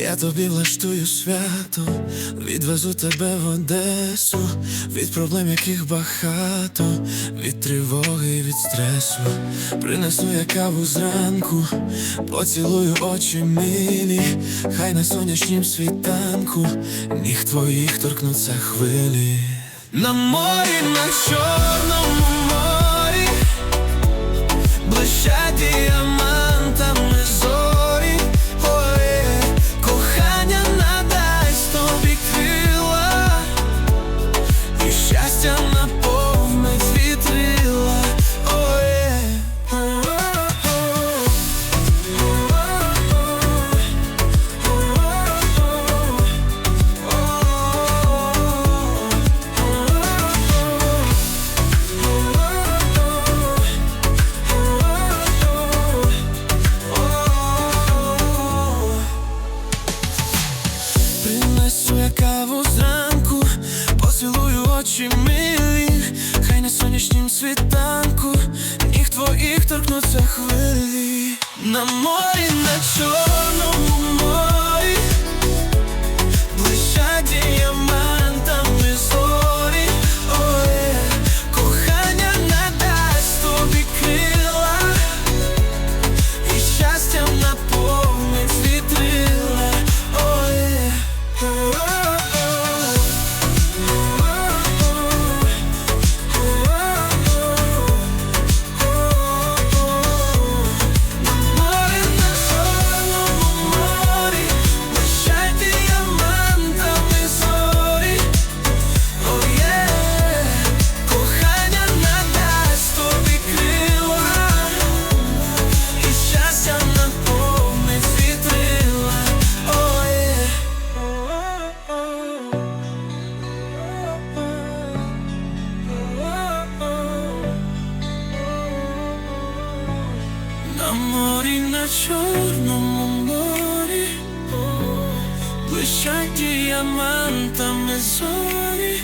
Я тобі влаштую свято, відвезу тебе в Одесу, від проблем, яких багато, від тривоги, від стресу. Принесу я каву зранку, поцілую очі милі, хай на сонячнім світанку, ніг твоїх торкнуться хвилі. На морі, очі милі, хай на сонячнім світанку, ніг твоїх торкнуться хвилі. На морі, на чорному морі, морі, на чорному морі, блищать діамантами зорі.